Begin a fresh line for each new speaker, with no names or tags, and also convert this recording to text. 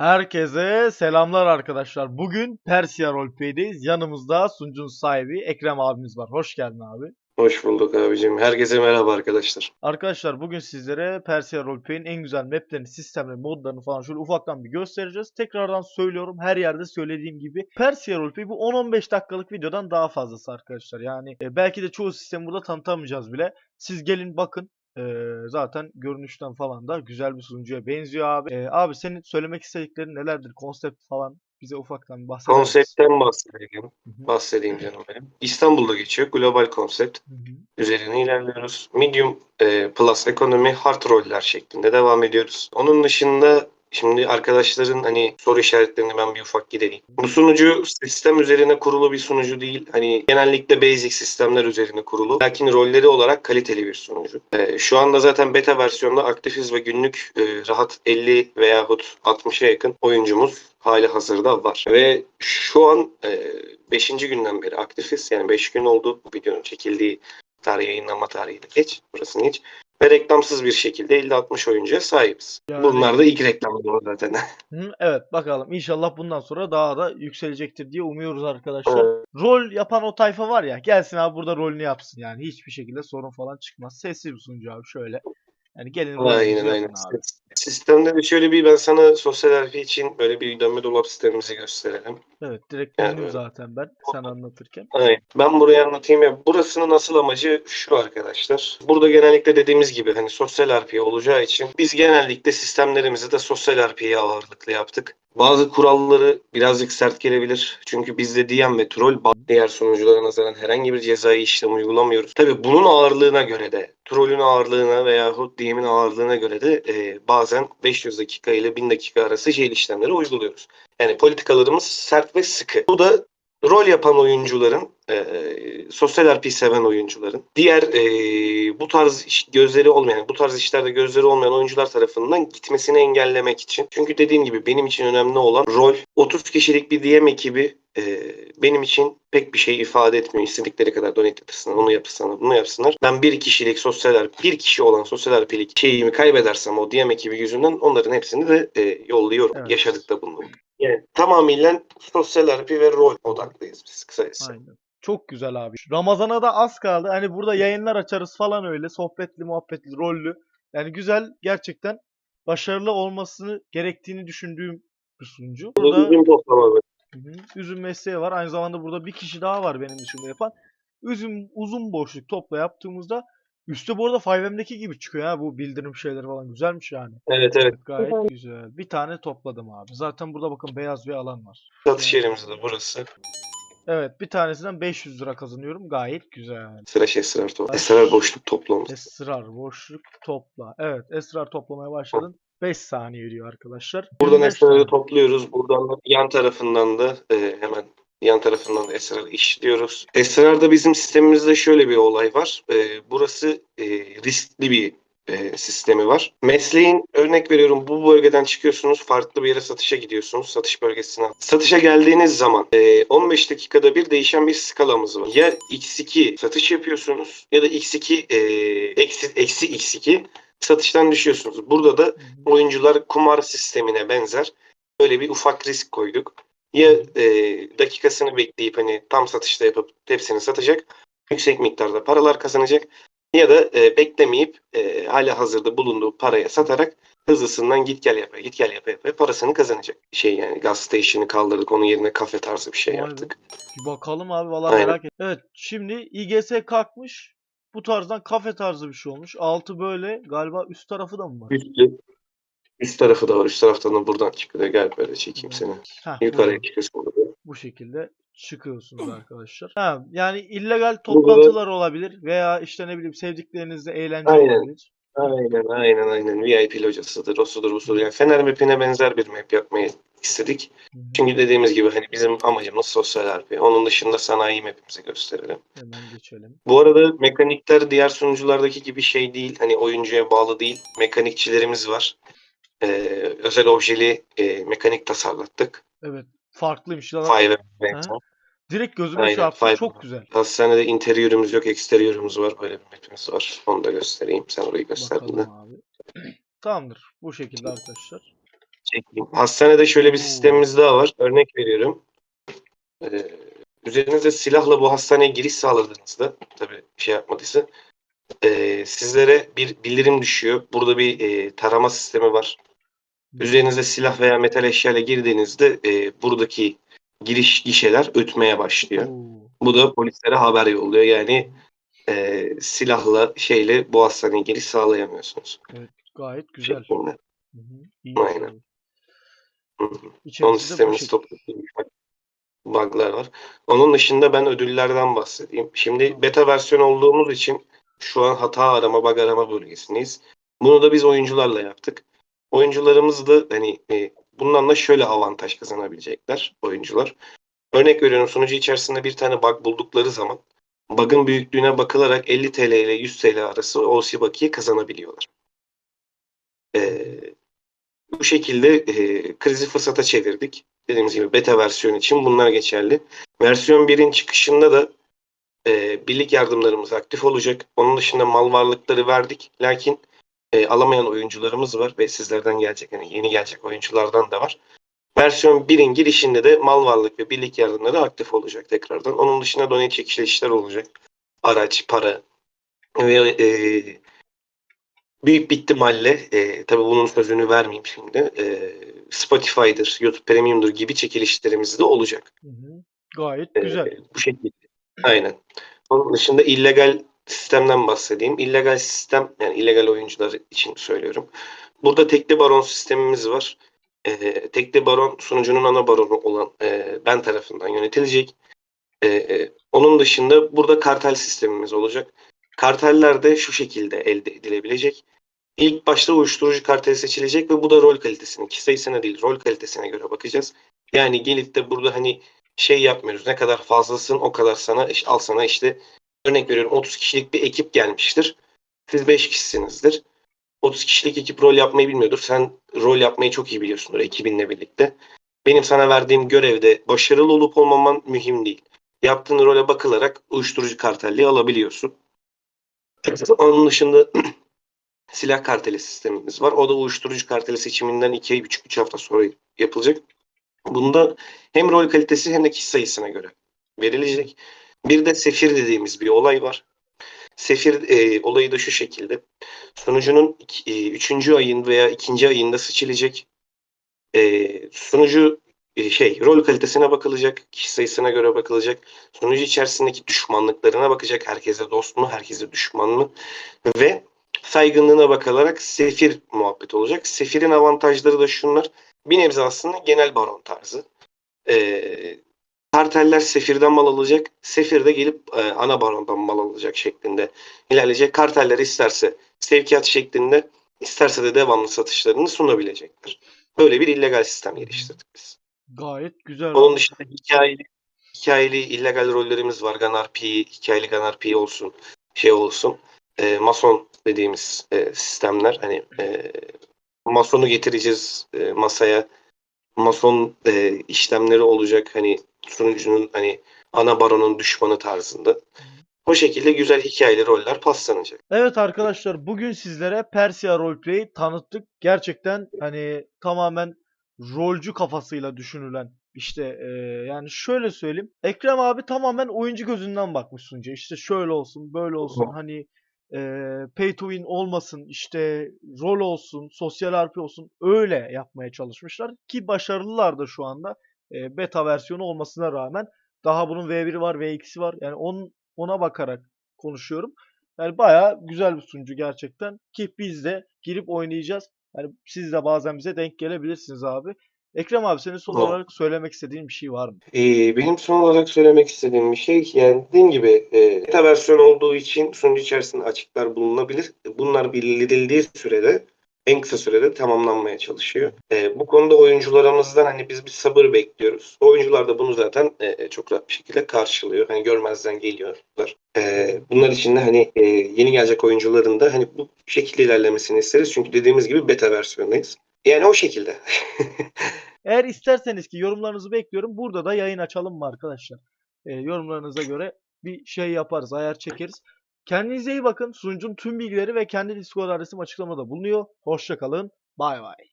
Herkese selamlar arkadaşlar. Bugün Persia Roleplay'deyiz. Yanımızda sunucunun sahibi Ekrem abimiz var. Hoş geldin abi.
Hoş bulduk abicim. Herkese merhaba arkadaşlar.
Arkadaşlar bugün sizlere Persia Roleplay'in en güzel maplerini, sistemlerini, modlarını falan şöyle ufaktan bir göstereceğiz. Tekrardan söylüyorum her yerde söylediğim gibi Persia Roleplay bu 10-15 dakikalık videodan daha fazlası arkadaşlar. Yani e, belki de çoğu sistemi burada tanıtamayacağız bile. Siz gelin bakın. E, zaten görünüşten falan da güzel bir sunucuya benziyor abi. E, abi senin söylemek istediklerin nelerdir? Konsept falan bize ufaktan bahseder?
Konseptten bahsedeyim. Bahsedeyim canım benim. İstanbul'da geçiyor. Global konsept. Üzerine ilerliyoruz. Medium e, plus ekonomi hard roller şeklinde devam ediyoruz. Onun dışında şimdi arkadaşların hani soru işaretlerini ben bir ufak gidereyim. Bu sunucu sistem üzerine kurulu bir sunucu değil. Hani genellikle basic sistemler üzerine kurulu. Lakin rolleri olarak kaliteli bir sunucu. E, şu anda zaten beta versiyonda aktifiz ve günlük e, rahat 50 veyahut 60'a yakın oyuncumuz hali hazırda var. Ve şu an 5. günden beri aktifiz. Yani 5 gün oldu bu videonun çekildiği tarih yayınlanma tarihi de geç. Burasını geç. Ve reklamsız bir şekilde 50-60 oyuncuya sahibiz.
Yani-
Bunlar da ilk reklamlar zaten.
Hı, evet bakalım İnşallah bundan sonra daha da yükselecektir diye umuyoruz arkadaşlar.
Evet.
Rol yapan o tayfa var ya gelsin abi burada rolünü yapsın yani hiçbir şekilde sorun falan çıkmaz. Sessiz bir sunucu abi şöyle. Yani gelin
aynen aynen.
abi.
Sistemde de şöyle bir ben sana sosyal RP için böyle bir dönme dolap sistemimizi gösterelim.
Evet direkt
Yani
zaten ben sen anlatırken.
Aynen. Ben burayı anlatayım ya. Burasının asıl amacı şu arkadaşlar. Burada genellikle dediğimiz gibi hani sosyal RP olacağı için biz genellikle sistemlerimizi de sosyal RP'ye ağırlıklı yaptık. Bazı kuralları birazcık sert gelebilir. Çünkü bizde DM ve troll diğer sunuculara nazaran herhangi bir cezai işlem uygulamıyoruz. Tabii bunun ağırlığına göre de trollün ağırlığına veyahut DM'in ağırlığına göre de e, bazen 500 dakika ile 1000 dakika arası jail işlemleri uyguluyoruz. Yani politikalarımız sert ve sıkı. Bu da rol yapan oyuncuların, e, sosyal RP seven oyuncuların, diğer e, bu tarz iş- gözleri olmayan, bu tarz işlerde gözleri olmayan oyuncular tarafından gitmesini engellemek için. Çünkü dediğim gibi benim için önemli olan rol. 30 kişilik bir DM ekibi e, benim için pek bir şey ifade etmiyor. İstedikleri kadar donate yatırsınlar, onu yapsınlar, bunu yapsınlar. Ben bir kişilik sosyal bir kişi olan sosyal RP'lik şeyimi kaybedersem o DM ekibi yüzünden onların hepsini de e, yolluyorum.
Evet.
Yaşadık da bunu. Yani tamamıyla sosyal RP ve rol odaklıyız biz kısacası.
Aynen. Çok güzel abi. Ramazana da az kaldı. Hani burada yayınlar açarız falan öyle. Sohbetli, muhabbetli, rollü. Yani güzel gerçekten başarılı olmasını gerektiğini düşündüğüm bir sunucu.
Bu da
Burada
üzüm toplama böyle.
Hı hı. Üzüm mesleği var. Aynı zamanda burada bir kişi daha var benim dışımda yapan. Üzüm uzun boşluk topla yaptığımızda üstte bu arada 5M'deki gibi çıkıyor ha bu bildirim şeyleri falan güzelmiş yani.
Evet evet.
Gayet güzel. Bir tane topladım abi. Zaten burada bakın beyaz bir alan var.
Satış yerimiz de burası.
Evet bir tanesinden 500 lira kazanıyorum. Gayet güzel.
Sıraş esrar topla. Esrar boşluk toplamamız.
Esrar boşluk topla. Evet esrar toplamaya başladın. 5 saniye veriyor arkadaşlar.
Buradan
25
esrarı topluyoruz. Buradan da yan tarafından da e, hemen yan tarafından da esrar işliyoruz. Esrarda bizim sistemimizde şöyle bir olay var. E, burası e, riskli bir e, sistemi var. Mesleğin örnek veriyorum bu bölgeden çıkıyorsunuz farklı bir yere satışa gidiyorsunuz satış bölgesine. Satışa geldiğiniz zaman e, 15 dakikada bir değişen bir skalamız var. Ya x2 satış yapıyorsunuz ya da x2 e, eksi, eksi x2 satıştan düşüyorsunuz. Burada da oyuncular kumar sistemine benzer böyle bir ufak risk koyduk. Ya e, dakikasını bekleyip hani tam satışta yapıp hepsini satacak. Yüksek miktarda paralar kazanacak. Ya da e, beklemeyip e, hala hazırda bulunduğu paraya satarak hızlısından git gel yapa git gel yapa yapa parasını kazanacak. Şey yani gas station'ı kaldırdık onun yerine kafe tarzı bir şey
Vay
yaptık.
Bir bakalım abi
Aynen.
merak et. Evet şimdi İGS kalkmış. Bu tarzdan kafe tarzı bir şey olmuş. Altı böyle galiba üst tarafı da mı var?
Üstlü, üst tarafı da var. Üst taraftan da buradan çıkıyor. Gel böyle çekeyim seni.
Heh,
Yukarıya çıkıyorsun burada.
bu şekilde çıkıyorsunuz arkadaşlar. Ha, yani illegal toplantılar olabilir veya işte ne bileyim sevdiklerinizle eğlence
Aynen.
olabilir.
Aynen aynen aynen. VIP locasıdır, osudur, busudur. Yani Fener map'ine benzer bir map yapmayı istedik.
Hı hı.
Çünkü dediğimiz gibi hani bizim amacımız sosyal RP. Onun dışında sanayi map'imizi gösterelim.
Hemen geçelim.
Bu arada mekanikler diğer sunuculardaki gibi şey değil. Hani oyuncuya bağlı değil. Mekanikçilerimiz var. Ee, özel objeli e, mekanik tasarlattık.
Evet farklıymış. Ya.
Five
Ha? Direkt gözüme
Aynen,
çarptı. Çok güzel.
Hastanede interiörümüz yok, eksteriyörümüz var. Böyle bir map'imiz var. Onu da göstereyim. Sen orayı gösterdin de.
Tamamdır. Bu şekilde arkadaşlar.
çekeyim. Hastanede şöyle bir sistemimiz daha var. Örnek veriyorum. Ee, üzerinizde silahla bu hastaneye giriş sağladığınızda tabii şey yapmadıysa ee, sizlere bir bildirim düşüyor. Burada bir ee, tarama sistemi var. Üzerinize silah veya metal eşyayla girdiğinizde ee, buradaki giriş gişeler ötmeye başlıyor.
Oo.
Bu da polislere haber yolluyor. Yani ee, silahla şeyle bu hastaneye giriş sağlayamıyorsunuz.
Gayet güzel.
Şeklinde.
Hı hı. İyi
Aynen.
abi.
Hı Onun
şekilde.
stoplatılmış bug'lar var. Onun dışında ben ödüllerden bahsedeyim. Şimdi beta versiyon olduğumuz için şu an hata arama, bug arama bölgesindeyiz. Bunu da biz oyuncularla yaptık. Oyuncularımız da hani e, bundan da şöyle avantaj kazanabilecekler oyuncular. Örnek veriyorum sunucu içerisinde bir tane bug buldukları zaman bug'ın büyüklüğüne bakılarak 50 TL ile 100 TL arası OC bakiye kazanabiliyorlar. Ee, bu şekilde e, krizi fırsata çevirdik. Dediğimiz gibi beta versiyon için bunlar geçerli. Versiyon 1'in çıkışında da e, birlik yardımlarımız aktif olacak. Onun dışında mal varlıkları verdik. Lakin e, alamayan oyuncularımız var ve sizlerden gelecek yani yeni gelecek oyunculardan da var. Versiyon 1'in girişinde de mal varlık ve birlik yardımları aktif olacak tekrardan. Onun dışında donate çekilişler olacak. Araç, para ve e, büyük bir ihtimalle e, tabii bunun sözünü vermeyeyim şimdi. E, Spotify'dır, YouTube Premium'dur gibi çekilişlerimiz de olacak.
Hı hı. Gayet
E,
güzel.
bu şekilde. Aynen. Onun dışında illegal sistemden bahsedeyim. İllegal sistem yani illegal oyuncular için söylüyorum. Burada tekli baron sistemimiz var. E, tekli baron sunucunun ana baronu olan e, ben tarafından yönetilecek. E, e, onun dışında burada kartel sistemimiz olacak. Karteller de şu şekilde elde edilebilecek. İlk başta uyuşturucu karteli seçilecek ve bu da rol kalitesine, kişi sayısına değil rol kalitesine göre bakacağız. Yani gelip de burada hani şey yapmıyoruz. Ne kadar fazlasın o kadar sana al sana işte örnek veriyorum 30 kişilik bir ekip gelmiştir. Siz 5 kişisinizdir. 30 kişilik ekip rol yapmayı bilmiyordur. Sen rol yapmayı çok iyi biliyorsundur ekibinle birlikte. Benim sana verdiğim görevde başarılı olup olmaman mühim değil. Yaptığın role bakılarak uyuşturucu kartelliği alabiliyorsun. Onun dışında silah karteli sistemimiz var. O da uyuşturucu karteli seçiminden 2,5-3 hafta sonra yapılacak. Bunda hem rol kalitesi hem de kişi sayısına göre verilecek. Bir de sefir dediğimiz bir olay var. Sefir e, olayı da şu şekilde. Sunucunun 3. ayın veya 2. ayında seçilecek. E, sunucu e, şey rol kalitesine bakılacak, kişi sayısına göre bakılacak. Sunucu içerisindeki düşmanlıklarına bakacak. Herkese dost mu, herkese düşman mı? Ve saygınlığına bakılarak sefir muhabbet olacak. Sefirin avantajları da şunlar. Bir nebze aslında genel baron tarzı. Ee, karteller sefirden mal alacak. Sefir de gelip e, ana barondan mal alacak şeklinde ilerleyecek. Karteller isterse sevkiyat şeklinde isterse de devamlı satışlarını sunabilecekler. Böyle bir illegal sistem geliştirdik biz.
Gayet güzel.
Onun dışında hikayeli hikayeli illegal rollerimiz var. Gun RP, hikayeli Gun RP olsun, şey olsun. E, mason dediğimiz e, sistemler. Hani e, masonu getireceğiz e, masaya. Mason e, işlemleri olacak. Hani sunucunun hani ana baronun düşmanı tarzında. O şekilde güzel hikayeli roller paslanacak.
Evet arkadaşlar bugün sizlere Persia Roleplay'i tanıttık. Gerçekten hani tamamen rolcü kafasıyla düşünülen işte e, yani şöyle söyleyeyim. Ekrem abi tamamen oyuncu gözünden bakmış sunucuya. İşte şöyle olsun böyle olsun
Hı.
hani e, pay to win olmasın işte rol olsun sosyal RP olsun öyle yapmaya çalışmışlar. Ki başarılılar da şu anda e, beta versiyonu olmasına rağmen. Daha bunun V1'i var V2'si var. Yani onun, ona bakarak konuşuyorum. Yani bayağı güzel bir sunucu gerçekten. Ki biz de girip oynayacağız. Yani siz de bazen bize denk gelebilirsiniz abi. Ekrem abi senin son olarak söylemek istediğin bir şey var mı?
Ee, benim son olarak söylemek istediğim bir şey yani dediğim gibi e, beta versiyon olduğu için sunucu içerisinde açıklar bulunabilir. Bunlar bildirildiği sürede en kısa sürede tamamlanmaya çalışıyor. E, bu konuda oyuncularımızdan hani biz bir sabır bekliyoruz. Oyuncular da bunu zaten e, çok rahat bir şekilde karşılıyor. Hani görmezden geliyorlar. E, bunlar için de hani e, yeni gelecek oyuncuların da hani bu şekilde ilerlemesini isteriz. Çünkü dediğimiz gibi beta versiyondayız. Yani o şekilde.
Eğer isterseniz ki yorumlarınızı bekliyorum. Burada da yayın açalım mı arkadaşlar? Ee, yorumlarınıza göre bir şey yaparız, ayar çekeriz. Kendinize iyi bakın. Sunucunun tüm bilgileri ve kendi Discord adresim açıklamada bulunuyor. Hoşçakalın. Bay bay.